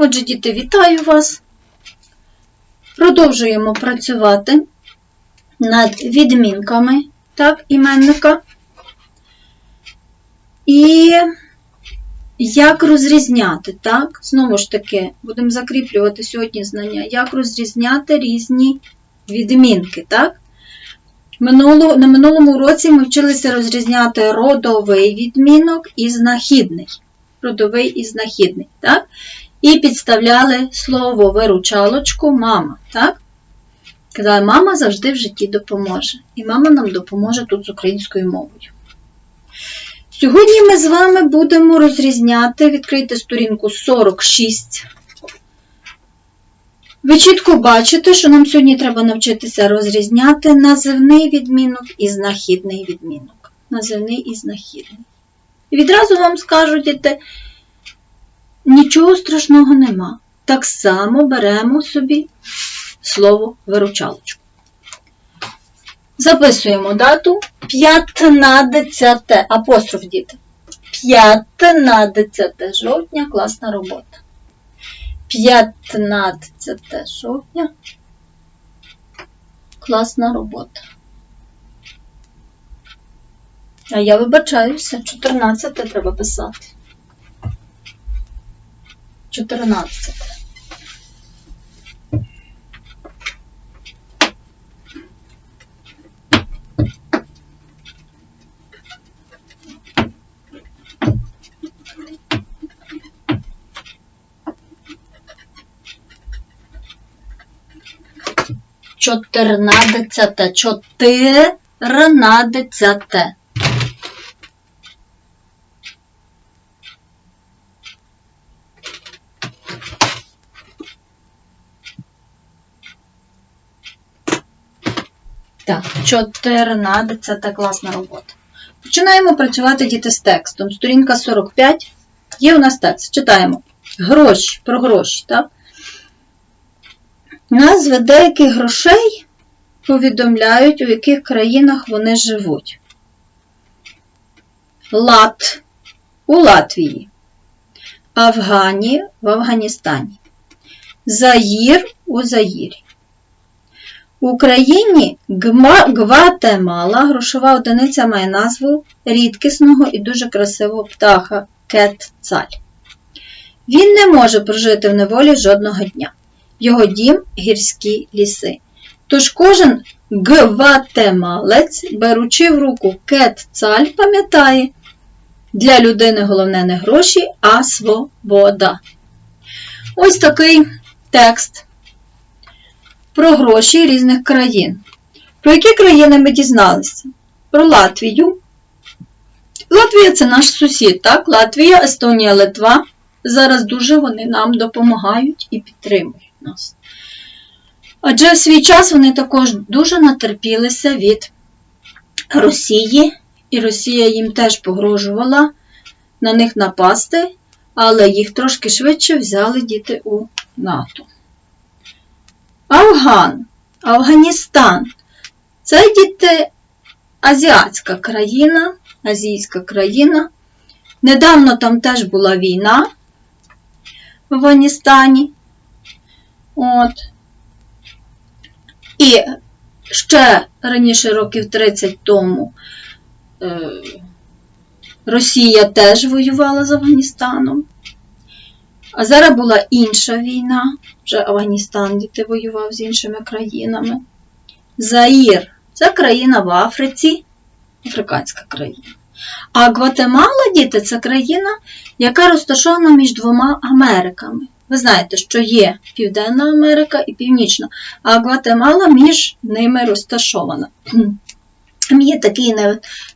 Отже, діти, вітаю вас. Продовжуємо працювати над відмінками так, іменника. І як розрізняти, так? Знову ж таки, будемо закріплювати сьогодні знання, як розрізняти різні відмінки, так? Минуло, на минулому уроці ми вчилися розрізняти родовий відмінок і знахідний. Родовий і знахідний, так? І підставляли слово виручалочку мама, так? Казали, мама завжди в житті допоможе. І мама нам допоможе тут з українською мовою. Сьогодні ми з вами будемо розрізняти, відкрийте сторінку 46. Ви чітко бачите, що нам сьогодні треба навчитися розрізняти називний відмінок і знахідний відмінок. Називний і знахідний. І відразу вам скажу, діти, нічого страшного нема. Так само беремо собі слово виручалочку. Записуємо дату 15 апостроф діти. 15 жовтня класна робота. 15 жовтня. Класна робота. А я вибачаюся, 14 треба писати. 14. Чотирнадцяте. Чотирнадцяте. Так, 14 класна робота. Починаємо працювати діти з текстом. Сторінка 45. Є у нас текст. Читаємо. Гроші, про гроші, так? Назви деяких грошей повідомляють, у яких країнах вони живуть. Лат у Латвії. Афгані в Афганістані. Заїр у Заїрі. В Україні Гватемала грошова одиниця має назву рідкісного і дуже красивого птаха кетцаль. Він не може прожити в неволі жодного дня. Його дім гірські ліси. Тож кожен гватемалець, беручи в руку кетцаль, пам'ятає, для людини головне не гроші, а свобода. Ось такий текст про гроші різних країн. Про які країни ми дізналися? Про Латвію. Латвія це наш сусід, так? Латвія, Естонія, Литва. Зараз дуже вони нам допомагають і підтримують нас. Адже в свій час вони також дуже натерпілися від Росії, і Росія їм теж погрожувала на них напасти, але їх трошки швидше взяли діти у НАТО. Афган, Афганістан. Це діти азіатська країна, азійська країна. Недавно там теж була війна в Афганістані. От. І ще раніше, років 30 тому, е, Росія теж воювала з Афганістаном. А зараз була інша війна, вже Афганістан діти воював з іншими країнами. Заїр це країна в Африці, африканська країна. А Гватемала, діти, це країна, яка розташована між двома Америками. Ви знаєте, що є Південна Америка і Північна, а Гватемала між ними розташована. Є такий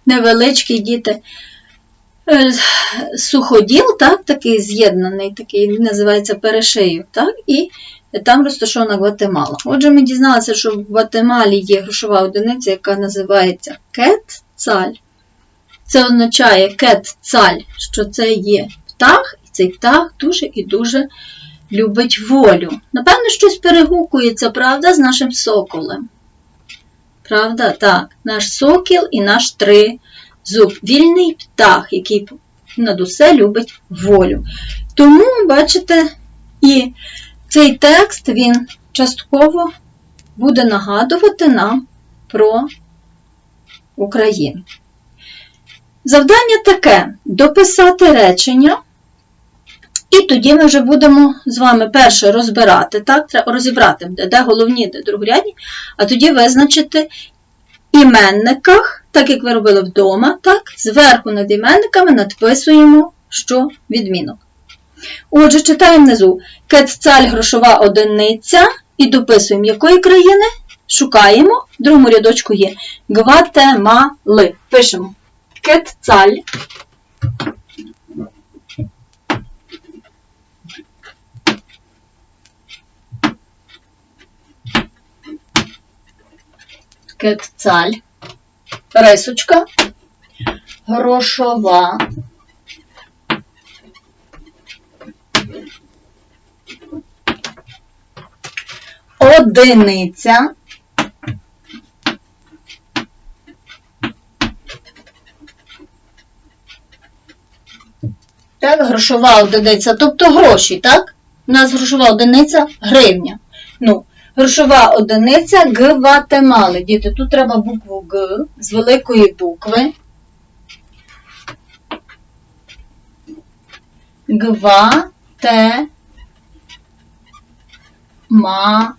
невеличкий діти суходіл, так, такий з'єднаний, такий називається перешийок, так, і там розташована Гватемала. Отже, ми дізналися, що в Гватемалі є грошова одиниця, яка називається кетцаль. Це означає кетцаль, що це є птах, і цей птах дуже і дуже любить волю. Напевно, щось перегукується, правда, з нашим соколем. Правда, так, наш сокіл і наш три зуб. Вільний птах, який над усе любить волю. Тому, бачите, І цей текст він частково буде нагадувати нам про Україну. Завдання таке дописати речення, і тоді ми вже будемо з вами перше розбирати, так? Треба розібрати, де, головні, де другорядні, а тоді визначити іменниках, так як ви робили вдома, так? зверху над іменниками надписуємо, що відмінок. Отже, читаємо внизу. Кетцаль грошова одиниця і дописуємо, якої країни шукаємо. В другому рядочку є Гватемали. Пишемо. Кетцаль. Кетцаль. Рисочка. Грошова. Одиниця. Так, грошова одиниця, тобто гроші, так? У нас грошова одиниця гривня. Ну, грошова одиниця Гватемали. Діти, тут треба букву Г з великої букви. Гва, те, ма,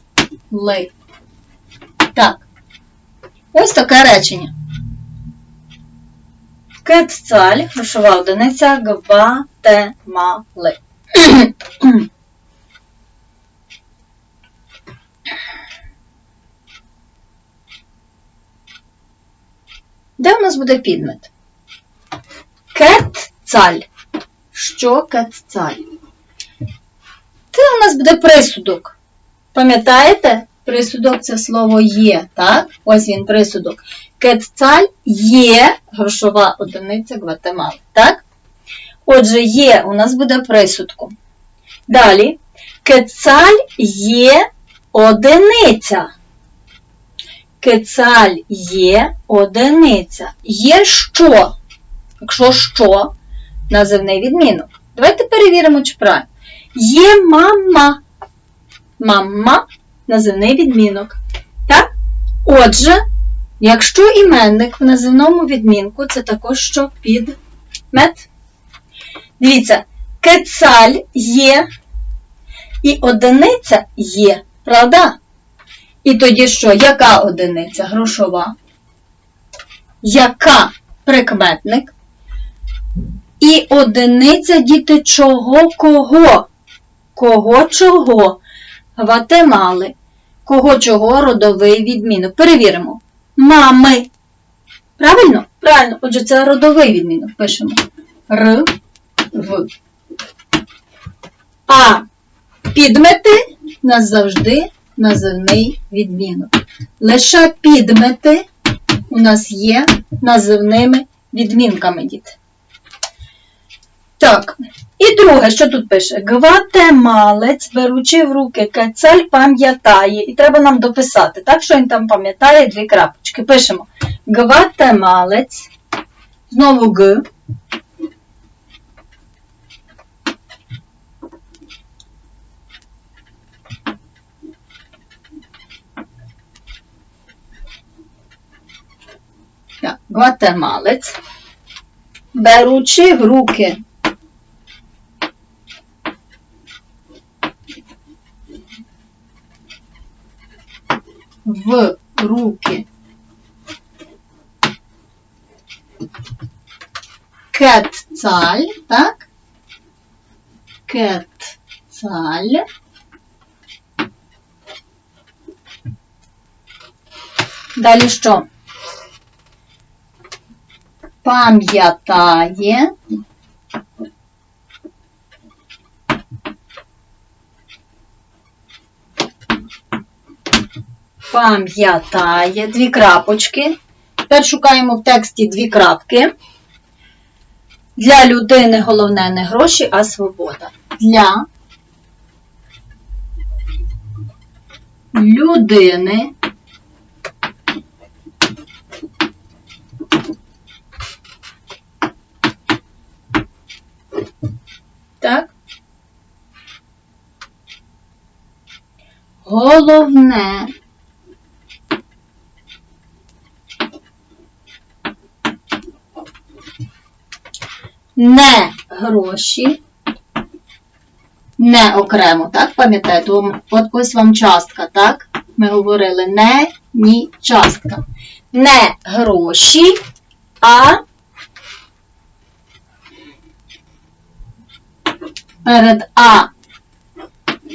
ли. Так. Ось таке речення. Кетцаль, грошова одиниця, гватемали. Де у нас буде підмет? Кетцаль. Що кетцаль? Це у нас буде присудок. Пам'ятаєте? Присудок це слово є, так? Ось він присудок. Кетцаль є грошова одиниця Гватемали, так? Отже, є у нас буде присудком. Далі. Кецаль є одиниця. Кецаль є одиниця. Є що? Якщо що, називний відмінок. Давайте перевіримо, чи правильно. Є мама. Мама називний відмінок. Так? Отже, якщо іменник в називному відмінку, це також що підмет. Дивіться, кецаль є і одиниця є, правда? І тоді що? Яка одиниця? Грошова? Яка прикметник? І одиниця діти чого кого? Кого чого? Гватемали. Кого чого родовий відмінок. Перевіримо. Мами. Правильно? Правильно. Отже, це родовий відмінок. Пишемо. Р, В. А підмети у нас завжди називний відмінок. Лише підмети у нас є називними відмінками, діти. Так, і друге, що тут пише? Гватемалець, беручи в руки кецель, пам'ятає. І треба нам дописати. Так, що він там пам'ятає дві крапочки. Пишемо Гватемалець, знову Г. Гватемалець, беручи в руки в руки кетцаль, так? Кетцаль. Далі що? Пам'ятає. Пам'ятає дві крапочки. Тепер шукаємо в тексті дві крапки. Для людини головне не гроші, а свобода. Для людини Так. головне. Не гроші, не окремо, так? Пам'ятаєте? От ось вам частка, так? Ми говорили не, ні, частка. Не гроші, а перед А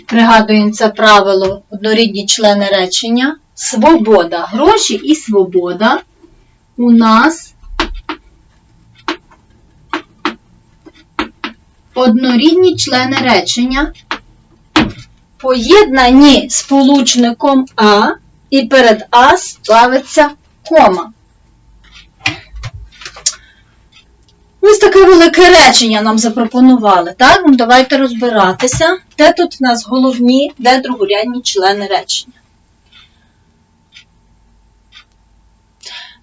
пригадуємо це правило однорідні члени речення. Свобода. Гроші і свобода у нас однорідні члени речення, поєднані сполучником А, і перед А ставиться кома. Ось таке велике речення нам запропонували. Так, ну давайте розбиратися, де тут в нас головні, де другорядні члени речення.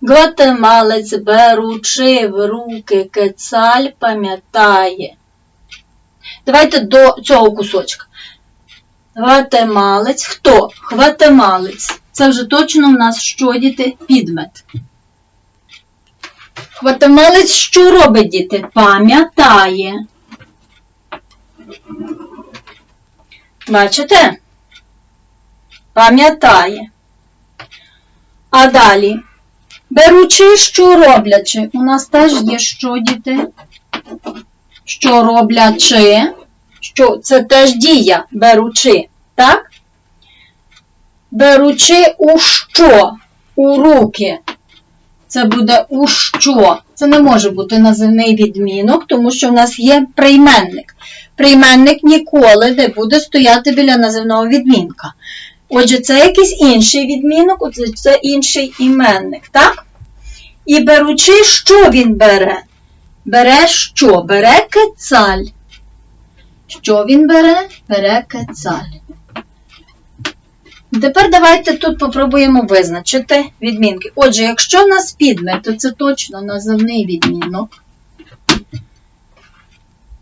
Гватемалець, беручи в руки кецаль, пам'ятає. Давайте до цього кусочка. Гватемалець. Хто? Гватемалець. Це вже точно в нас що, діти? Підмет. Гватемалець що робить, діти? Пам'ятає. Бачите? Пам'ятає. А далі. Беручи, що роблячи? У нас теж є що, діти? Що роблячи? Що це теж дія, беручи, так? Беручи у що? У руки. Це буде у що? Це не може бути називний відмінок, тому що в нас є прийменник. Прийменник ніколи не буде стояти біля називного відмінка. Отже, це якийсь інший відмінок, отже, це інший іменник, так? І беручи, що він бере? Бере що? Бере кецаль. Що він бере? Бере кецаль. Тепер давайте тут попробуємо визначити відмінки. Отже, якщо в нас підмет, то це точно називний відмінок.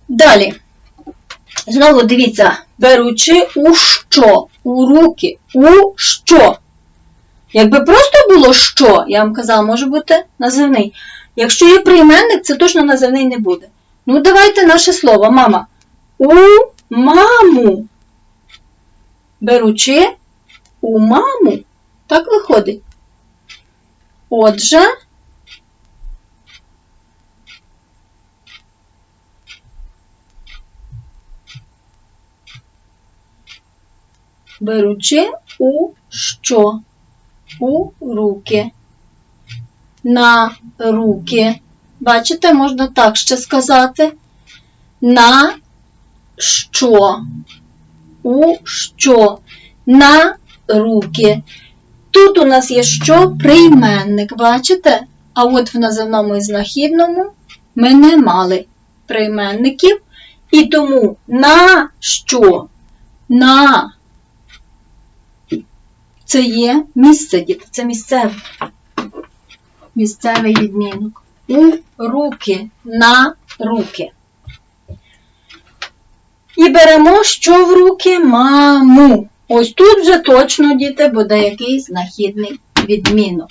Далі. Знову дивіться, беручи у що? У руки. У що? Якби просто було що, я вам казала, може бути називний. Якщо є прийменник, це точно називний не буде. Ну, давайте наше слово, мама. У маму. Беручи у маму. Так виходить. Отже, беручи у що? У руки. На руки. Бачите, можна так ще сказати. На що? У що? На руки. Тут у нас є що? Прийменник, бачите? А от в називному і знахідному ми не мали прийменників. І тому на що? На це є місце, діти, це місцеве. Місцевий відмінок. У руки, на руки. І беремо що в руки? Маму. Ось тут вже точно, діти, буде якийсь знахідний відмінок.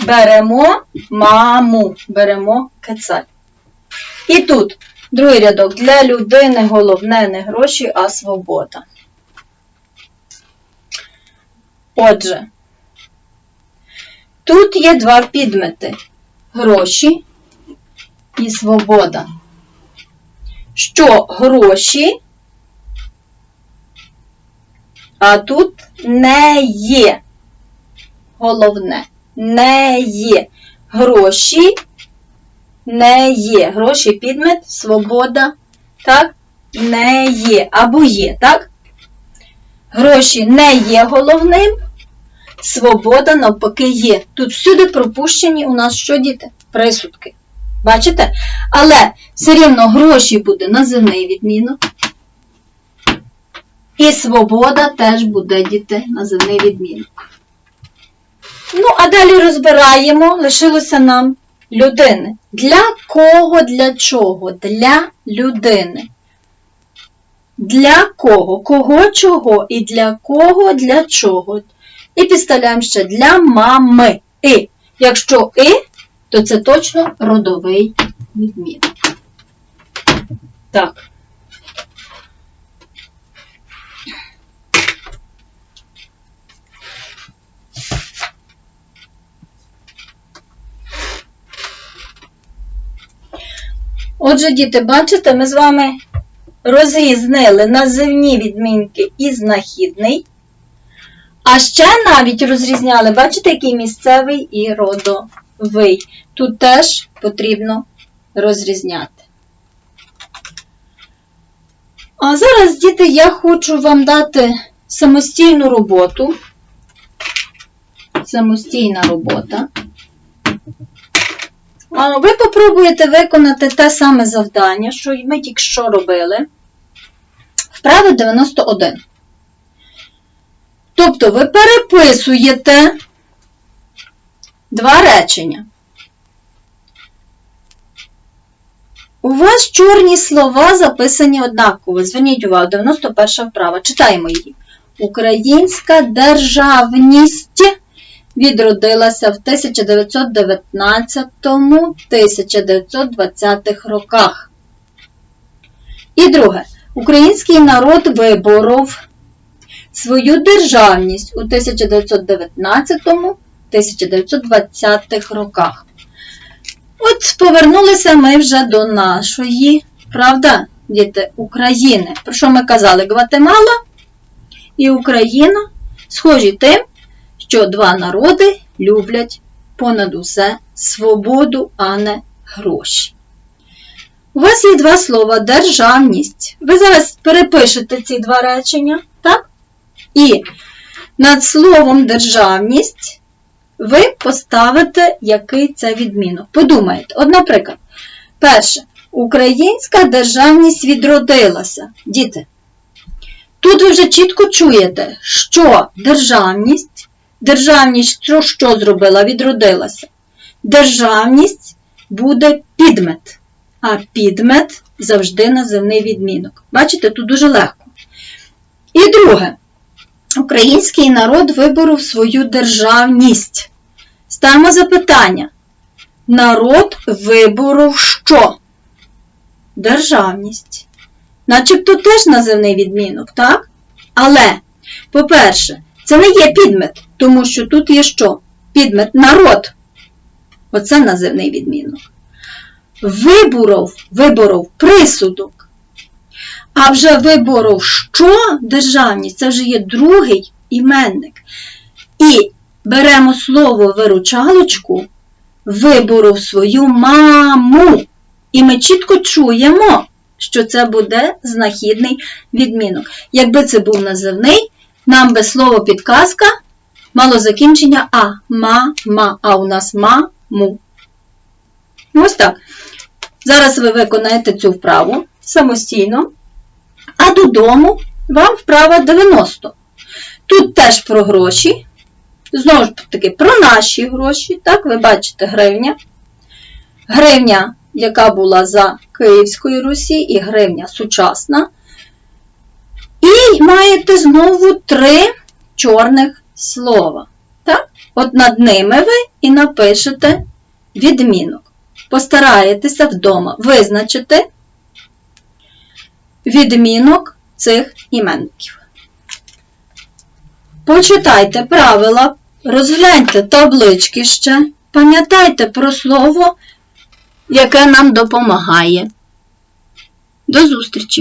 Беремо маму, беремо кецаль. І тут другий рядок. Для людини головне не гроші, а свобода. Отже, тут є два підмети гроші і свобода. Що гроші, а тут не є. Головне, не є. Гроші не є. Гроші підмет, свобода, так, не є. Або є, так? Гроші не є головним, свобода навпаки є. Тут всюди пропущені у нас що діти? Присудки. Бачите? Але все рівно гроші буде називний відмінок. І свобода теж буде діти називний відмінок. Ну, а далі розбираємо, лишилося нам людини. Для кого, для чого? Для людини. Для кого? Кого чого і для кого для чого. І підставляємо ще для мами. І. Якщо і, то це точно родовий відмінок. Так. Отже, діти, бачите, ми з вами розрізнили називні відмінки і знахідний. А ще навіть розрізняли, бачите, який місцевий і родовий. Тут теж потрібно розрізняти. А зараз, діти, я хочу вам дати самостійну роботу. Самостійна робота. Ви попробуєте виконати те саме завдання, що ми тільки що робили. Вправа 91. Тобто ви переписуєте два речення. У вас чорні слова записані однаково. Зверніть увагу, 91 вправа. Читаємо її. Українська державність відродилася в 1919-1920 роках. І друге. Український народ виборов свою державність у 1919-1920 роках. От повернулися ми вже до нашої, правда, діти, України. Про що ми казали? Гватемала і Україна схожі тим, що два народи люблять понад усе свободу, а не гроші. У вас є два слова державність. Ви зараз перепишете ці два речення, так? І над словом державність ви поставите який це відмінок. Подумайте, от, наприклад, перше, українська державність відродилася. Діти, тут ви вже чітко чуєте, що державність, державність що, зробила? Відродилася. Державність буде підмет, а підмет завжди називний відмінок. Бачите, тут дуже легко. І друге, український народ виборов свою державність. Ставимо запитання. Народ виборов що? Державність. Начебто теж називний відмінок, так? Але, по-перше, це не є підмет, тому що тут є що? Підмет народ. Оце називний відмінок. Виборов, виборов присудок. А вже виборов що державність, це вже є другий іменник. І беремо слово виручалочку, виборов свою маму. І ми чітко чуємо, що це буде знахідний відмінок. Якби це був називний, нам би слово підказка мало закінчення а. Ма, ма, а у нас ма, му. Ось так. Зараз ви виконаєте цю вправу самостійно, а додому вам вправа 90. Тут теж про гроші. Знову ж таки, про наші гроші. Так, ви бачите гривня. Гривня, яка була за Київської Русі, і гривня сучасна. І маєте знову три чорних слова. Так? От над ними ви і напишете відмінок. Постараєтеся вдома визначити відмінок цих іменників. Почитайте правила, розгляньте таблички ще, пам'ятайте про слово, яке нам допомагає. До зустрічі!